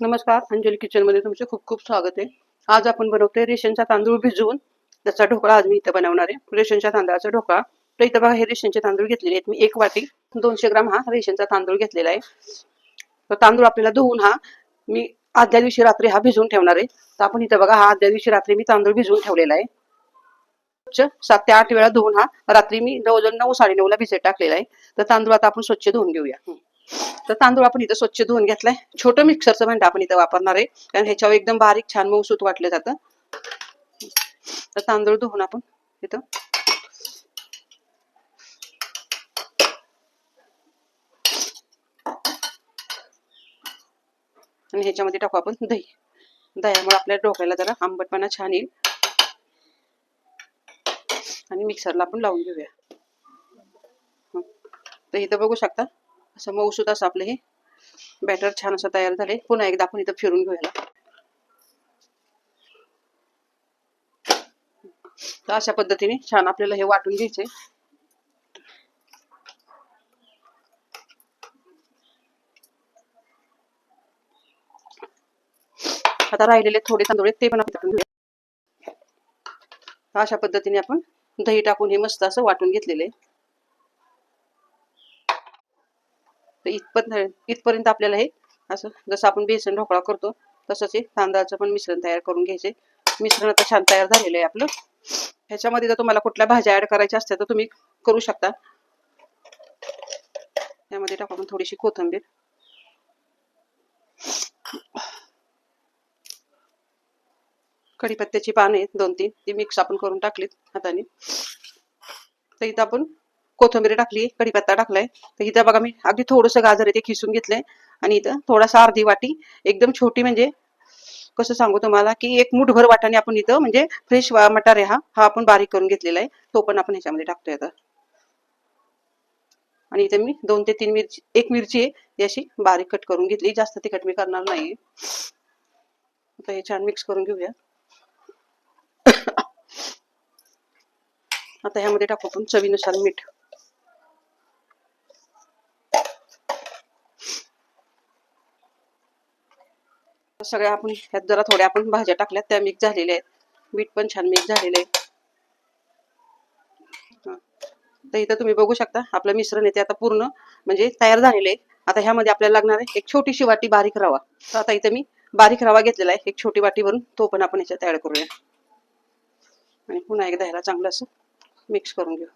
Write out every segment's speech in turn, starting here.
नमस्कार अंजली किचनमध्ये तुमचे खूप खूप स्वागत आहे. आज आपण बनवतोय रेशनचा तांदूळ भिजवून त्याचा ढोकळा आज मी इथं बनवणार आहे. रेशनच्या तांदळाचा ढोकळा. तर इथं बघा हे रेशनचे तांदूळ घेतलेले आहेत. मी एक वाटी दोनशे ग्राम हा रेशनचा तांदूळ घेतलेला आहे. तर तांदूळ आपल्याला धुवून हा मी आदल्या दिवशी रात्री हा भिजवून ठेवणार आहे. तर आपण इथं बघा हा आदल्या दिवशी रात्री मी तांदूळ भिजवून ठेवलेला आहे. स्वच्छ सात ते आठ वेळा धुवून हा रात्री मी जवळजवळ नऊ साडे नऊ ला भिजत टाकलेला आहे. तर तांदूळ आता आपण स्वच्छ धुवून घेऊया. तर तांदूळ आपण इथं स्वच्छ धुवून घेतलाय. छोटं मिक्सरचं भांडं आपण इथं वापरणार आहे. कारण ह्याच्यावर एकदम बारीक छान मऊसूत वाटलं जातं. तर तांदूळ धुवून आपण इथं आणि ह्याच्यामध्ये टाकू आपण दही. दह्यामुळे आपल्या ढोकळ्याला जरा आंबटपणा छान येईल. आणि मिक्सरला आपण लावून घेऊया. तर इथं बघू शकता असं मऊसूत असं आपलं हे बॅटर छान असं तयार झाले पुन्हा एकदा आपण इथं फिरून घेऊया तर अशा पद्धतीने छान आपल्याला हे वाटून घ्यायचंय. आता राहिलेले थोडे तांदूळ ते पण आपण अशा पद्धतीने आपण दही टाकून हे मस्त असं वाटून घेतलेले आहे तर इथपत इथपर्यंत आपल्याला हे असं जसं आपण बेसन ढोकळा करतो तसंच हे तांदळाचं पण मिश्रण तयार करून घ्यायचे. मिश्रण आता छान तयार झालेलं आहे आपलं. ह्याच्यामध्ये जर तुम्हाला कुठल्या भाज्या ऍड करायच्या असल्या तर तुम्ही करू शकता. त्यामध्ये टाकू आपण थोडीशी कोथिंबीर. कढीपत्त्याची पाने आहेत दोन तीन ती मिक्स आपण करून टाकलीत हाताने. तर इथं आपण कोथिंबीर टाकली कढीपत्ता टाकलाय. तर इथं बघा मी अगदी थोडंसं गाजर आहे ते खिसून घेतलंय. आणि इथं थोडासा अर्धी वाटी एकदम छोटी म्हणजे कसं सांगू तुम्हाला की एक मुठभर वाटाने आपण इथं म्हणजे फ्रेश मटार आहे हा हा आपण बारीक करून घेतलेला आहे. तो पण आपण ह्याच्यामध्ये टाकतोय आता. आणि इथे मी दोन ते तीन मिरची एक मिरची आहे ती अशी बारीक कट करून घेतली. जास्त तिखट मी करणार नाही. आता हे छान मिक्स करून घेऊया. आता ह्यामध्ये टाकू आपण चवीनुसार मीठ. सगळ्या आपण ह्यात जरा थोड्या आपण भाज्या टाकल्यात त्या मिक्स झालेल्या आहेत. मीठ पण छान मिक्स झालेलं आहे. तर इथं तुम्ही बघू शकता आपलं मिश्रण येते आता पूर्ण म्हणजे तयार झालेलं आहे. आता ह्यामध्ये आपल्याला लागणार आहे एक छोटीशी वाटी बारीक रवा. तर आता इथं मी बारीक रवा घेतलेला आहे एक छोटी वाटी भरून तो पण आपण ह्याच्यात तयार करूया. आणि पुन्हा एकदा ह्याला चांगलं असं मिक्स करून घेऊ.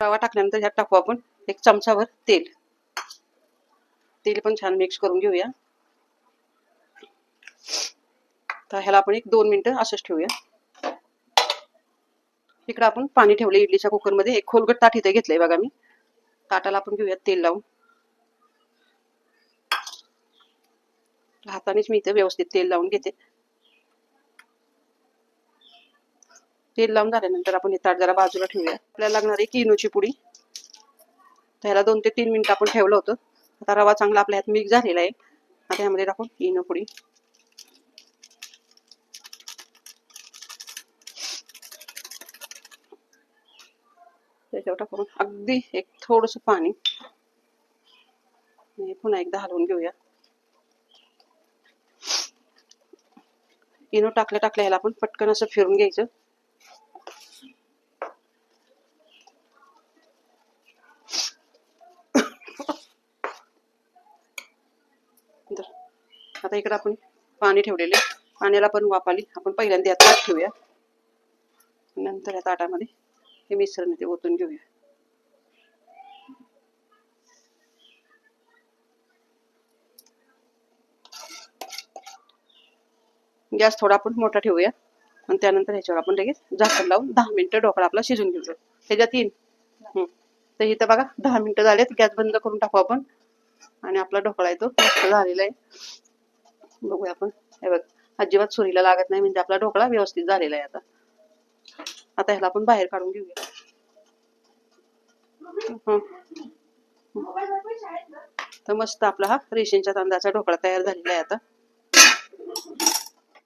रवा टाकल्यानंतर ह्यात टाकू आपण एक चमचाभर तेल. तेल पण छान मिक्स करून घेऊया. तर ह्याला आपण एक दोन मिनिटं असंच ठेवूया. इकडं आपण पाणी ठेवले इडलीच्या कुकरमध्ये. एक खोलगट ताट इथे घेतलंय बघा मी. ताटाला आपण घेऊया तेल लावून. हातानेच मी इथे व्यवस्थित तेल लावून घेते. तेल लावून झाल्यानंतर आपण हे ताट जरा बाजूला ठेवूया. आपल्याला लागणार आहे किनोची पुडी. त्याला दोन ते तीन मिनिटं आपण ठेवलं होतं. आता रवा चांगला आपल्या हात मिक्स झालेला आहे. आता ह्यामध्ये टाकून इनो पुडी. त्याच्यावर टाकून अगदी एक थोडस पाणी. पुन्हा एकदा हलवून घेऊया. इनो टाकल्या टाकल्या ह्याला आपण पटकन असं फिरून घ्यायचं तर आता इकडे आपण पाणी ठेवलेले. पाण्याला पण वाफ आली आपण पहिल्यांदा यात ताट ठेवूया. नंतर या ताटामध्ये हे मिश्रण ते ओतून घेऊया. गॅस थोडा आपण मोठा ठेवूया. आणि त्यानंतर ह्याच्यावर आपण लगेच झाकण लावून दहा मिनिटं ढोकळा आपला शिजून घेऊया. त्याच्यात येईल हम्म. तर इथं बघा दहा मिनिटं झालेत. गॅस बंद करून टाकू आपण. आणि आपला ढोकळा आहे तो मस्त झालेला आहे. बघूया आपण. हे बघ अजिबात सुरीला लागत नाही म्हणजे आपला ढोकळा व्यवस्थित झालेला आहे आता. आता ह्याला आपण बाहेर काढून घेऊया. तर मस्त आपला हा रेशनच्या तांदळाचा ढोकळा तयार झालेला आहे आता.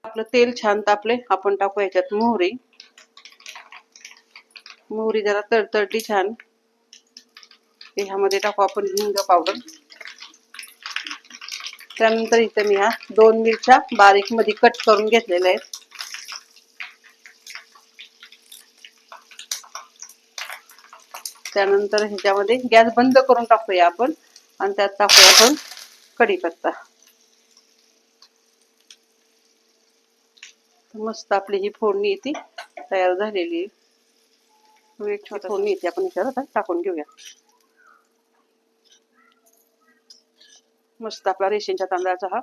आपलं तेल छान तापले आपण टाकू याच्यात मोहरी. मोहरी जरा तडतडली छान. ह्यामध्ये टाकू आपण हिंग पावडर त्यानंतर इथे मी ह्या दोन मिरच्या बारीकमध्ये कट करून घेतलेल्या आहेत. त्यानंतर ह्याच्यामध्ये गॅस बंद करून टाकूया आपण आणि त्यात टाकूया आपण कढीपत्ता. मस्त आपली ही फोडणी ती तयार झालेली आहे. फोडणी येते आपण ह्याच्यात टाकून घेऊया. मस्त आपला रेशनच्या तांदळाचा हा.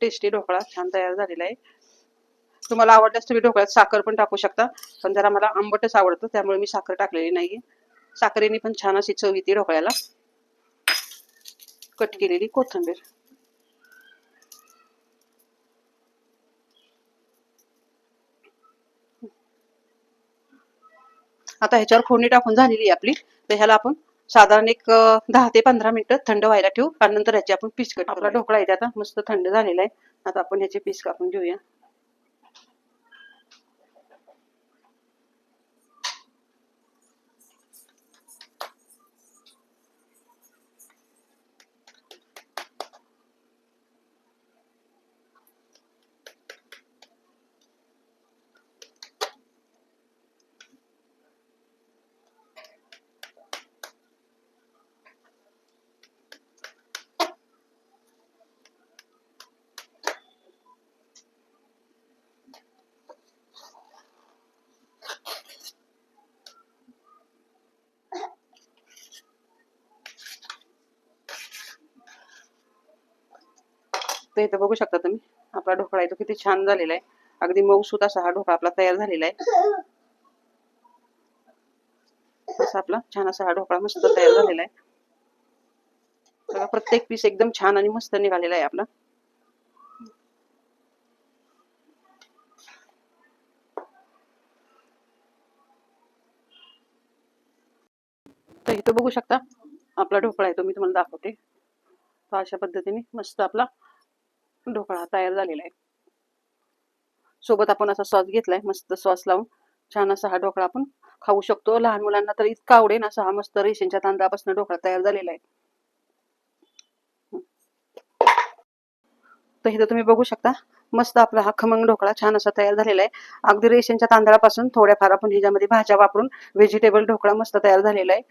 टेस्टी ढोकळा छान तयार झालेला आहे. तुम्हाला आवडल्यास तुम्ही ढोकळ्यात साखर पण टाकू शकता. पण जरा मला आंबटच आवडतं त्यामुळे मी साखर टाकलेली नाहीये. साखरेने पण छान अशी चव येते ढोकळ्याला. कट केलेली कोथिंबीर. आता ह्याच्यावर फोडणी टाकून झालेली आहे आपली. तर ह्याला आपण साधारण एक दहा ते पंधरा मिनिटं थंड व्हायला ठेवू. आणि नंतर ह्याची आपण पीस कट आपला ढोकळा आहे ते आता. मस्त थंड झालेला आहे. आता आपण ह्याचे पीस कापून घेऊया. तर इथं बघू शकता तुम्ही. आपला ढोकळा आहे तो किती छान झालेला आहे. अगदी मऊसूत असा हा ढोकळा आपला तयार झालेला आहे. असा आपला छान असा हा ढोकळा मस्त तयार झालेला आहे. बघा प्रत्येक पीस एकदम छान आणि मस्त निघालेला आहे आपला. तर इथं बघू शकता आपला ढोकळा आहे तो मी तुम्हाला दाखवते. अशा पद्धतीने मस्त आपला ढोकळा तयार झालेला आहे. सोबत आपण असा सॉस घेतलाय मस्त सॉस लावून. छान असा हा ढोकळा आपण खाऊ शकतो. लहान मुलांना तर इतका आवडेल असा हा मस्त रेशनच्या तांदळापासून ढोकळा तयार झालेला आहे. तर इथं तुम्ही बघू शकता मस्त आपला हा खमंग ढोकळा छान असा तयार झालेला आहे. अगदी रेशनच्या तांदळापासून थोड्याफार आपण ह्याच्यामध्ये भाज्या वापरून व्हेजिटेबल ढोकळा मस्त तयार झालेला आहे.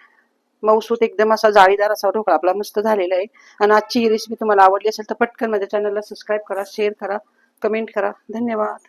मऊसूत एकदम असा जाळीदार असा ढोकळा आपला मस्त झालेला आहे. आणि आजची ही रेसिपी तुम्हाला आवडली असेल तर पटकन माझ्या चॅनलला सबस्क्राईब करा शेअर करा कमेंट करा. धन्यवाद.